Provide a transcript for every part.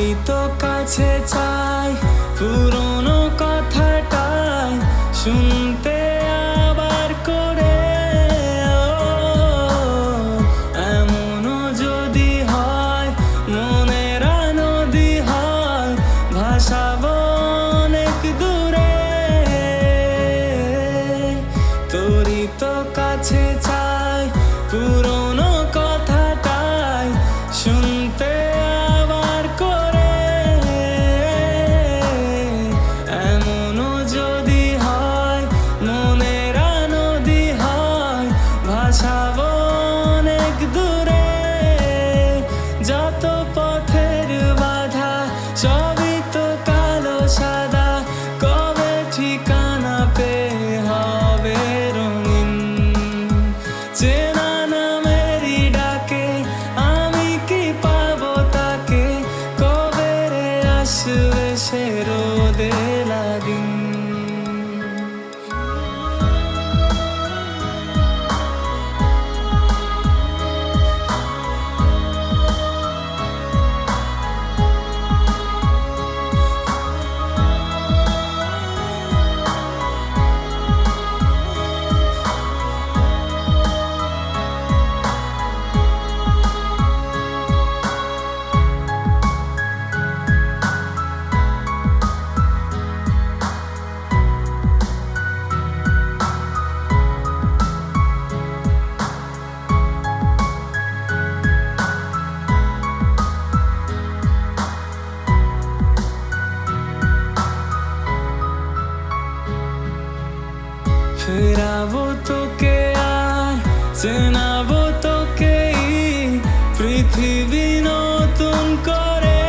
আমি তো কাছে চাই ফেরাবো তোকে আর, চেনাবো তোকে পৃথিবী নতুন করে।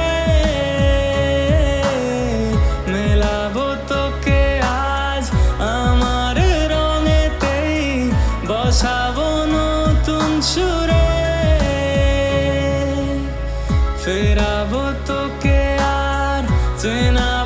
মেলাবো তোকে আজ আমার রঙেতেই বসাবো নতুন সুরে। ফেরাবো তোকে আর চেনা